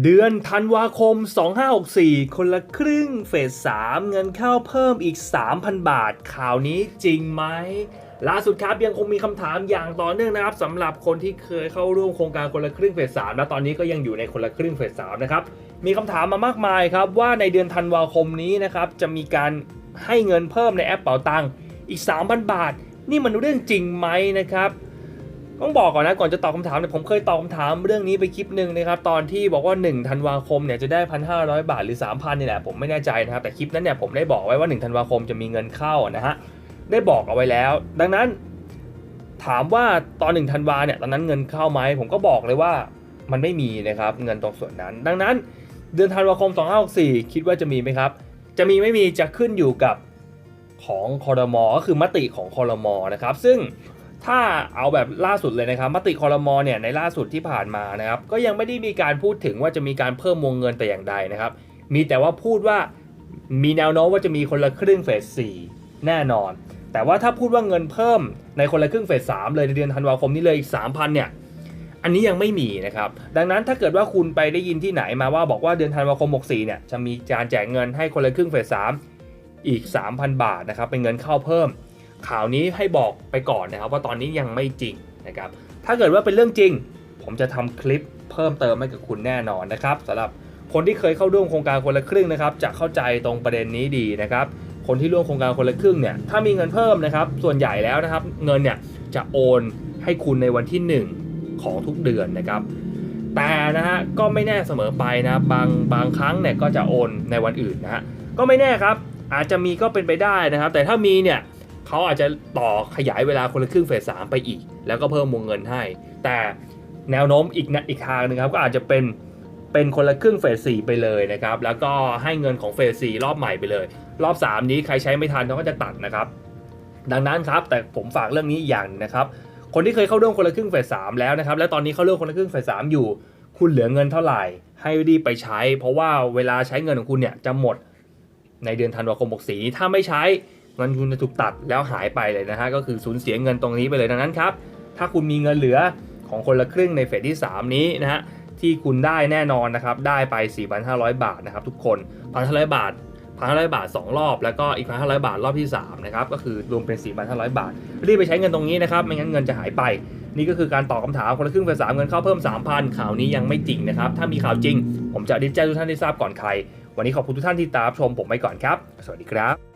เดือนธันวาคม 2564 คนละครึ่งเฟส 3 เงินเข้าเพิ่มอีก 3,000 บาท ข่าวนี้จริงไหมล่าสุดครับยังคงมีคำถามอย่างต่อเนื่องนะครับสำหรับคนที่เคยเข้าร่วมโครงการคนละครึ่งเฟส3และตอนนี้ก็ยังอยู่ในคนละครึ่งเฟส3นะครับมีคำถามมามากมายครับว่าในเดือนธันวาคมนี้นะครับจะมีการให้เงินเพิ่มในแอปเป๋าตังค์อีก 3,000 บาท นี่มันเรื่องจริงไหมนะครับ ต้องบอกก่อนนะก่อนจะตอบคำถามเนี่ยผมเคยตอบคำถามเรื่องนี้ไปคลิปหนึ่งนะครับตอนที่บอกว่า1ธันวาคมเนี่ยจะได้ 1,500 บาทหรือ 3,000นี่แหละผมไม่แน่ใจนะครับแต่คลิปนั้นเนี่ยผมได้บอกไว้ว่า1ธันวาคมจะมีเงินเข้านะฮะได้บอกเอาไว้แล้ว ดังนั้น ถามว่าตอน1ธันวาเนี่ยตอนนั้นเงินเข้าไหมผมก็บอกเลยว่ามันไม่มีนะครับเงินตรงส่วนนั้น ดังนั้น เดือนธันวาคม 2564 คิดว่าจะมีไหมครับ จะมีไม่มีจะขึ้นอยู่กับของคอรมอก็คือมติของคอรมอนะครับซึ่ง ถ้าเอาแบบล่าสุดเลยนะครับมติคอรมอเนี่ยในล่าสุดที่ผ่านมานะครับก็ยังไม่ได้มีการพูดถึงว่าจะมีการเพิ่มวงเงินแต่อย่างใดนะครับ มีแต่ว่าพูดว่ามีแนวโน้มว่าจะมีคนละครึ่งเฟส4แน่นอน แต่ว่าถ้าพูดว่าเงินเพิ่มในคนละครึ่งเฟส3เลยในเดือนธันวาคมนี้เลยอีก3,000เนี่ยอันนี้ยังไม่มีนะครับ ดังนั้นถ้าเกิดว่าคุณไปได้ยินที่ไหนมาว่าบอกว่าเดือนธันวาคม 64 เนี่ยจะมีการแจกเงินให้คนละครึ่งเฟส3อีก 3,000 บาทนะครับเป็นเงินเข้าเพิ่ม ข่าวนี้ให้บอกไปก่อนนะครับ ว่าตอนนี้ยังไม่จริงนะครับ ถ้าเกิดว่าเป็นเรื่องจริง ผมจะทำคลิปเพิ่มเติมให้กับคุณแน่นอนนะครับสำหรับคนที่เคยเข้าร่วมโครงการคนละครึ่งนะครับ จะเข้าใจตรงประเด็นนี้ดีนะครับ คนที่ร่วมโครงการคนละครึ่งเนี่ยถ้ามีเงินเพิ่มนะครับ ส่วนใหญ่แล้วนะครับ เงินเนี่ยจะโอนให้คุณในวันที่ 1 ของทุกเดือนนะครับ แต่นะฮะก็ไม่แน่เสมอไปนะบางบางครั้งเนี่ยก็จะโอนในวันอื่นนะฮะก็ไม่แน่ครับ อาจจะมีก็เป็นไปได้นะครับ แต่ถ้ามีเนี่ย เขาอาจจะต่อขยายเวลาคนละครึ่งเฟสสามไปอีก แล้วก็เพิ่มวงเงินให้ แต่แนวโน้มอีกนะอีกทางหนึงครับก็อาจจะเป็นเป็นคนละครึ่งเฟสสี่ไปเลยนะครับ แล้วก็ให้เงินของเฟสสี่รอบใหม่ไปเลย รอบ 3 นี้ใครใช้ไม่ทันเขาก็จะตัดนะครับ ดังนั้นครับแต่ผมฝากเรื่องนี้อย่างหนึ่งนะครับ คนที่เคยเข้าร่วมคนละครึ่งเฟสสามแล้วนะครับ และตอนนี้เข้าร่วมคนละครึ่งเฟสสามอยู่ คุณเหลือเงินเท่าไหร่ ให้รีบไปใช้ เพราะว่าเวลาใช้เงินของคุณเนี่ยจะหมดในเดือนธันวาคม64ถ้าไม่ใช้ เงินคุณจะถูกตัดแล้วหายไปเลยนะฮะก็คือสูญเสียเงินตรงนี้ไปเลยดังนั้นครับถ้าคุณมีเงินเหลือของคนละครึ่งในเฟสที่ 3 นี้นะฮะที่คุณได้แน่นอนนะครับได้ไป 4,500 บาทนะครับทุกคน1,500 บาท1,500 บาท 2 รอบ แล้วก็อีก1,500 บาทรอบที่3นะครับก็คือรวมเป็น 4,500 บาท รีบไปใช้เงินตรงนี้นะครับไม่งั้นเงินจะหายไป นี่ก็คือการตอบคำถามคนละครึ่งเฟสสามเงินเข้าเพิ่ม 3,000 ข่าวนี้ยังไม่จริงนะครับถ้ามีข่าวจริง ผมจะรีบแจ้งทุกท่านได้ทราบก่อนใคร วันนี้ขอบคุณทุกท่านที่ตามชมผมไปก่อนครับ สวัสดีครับ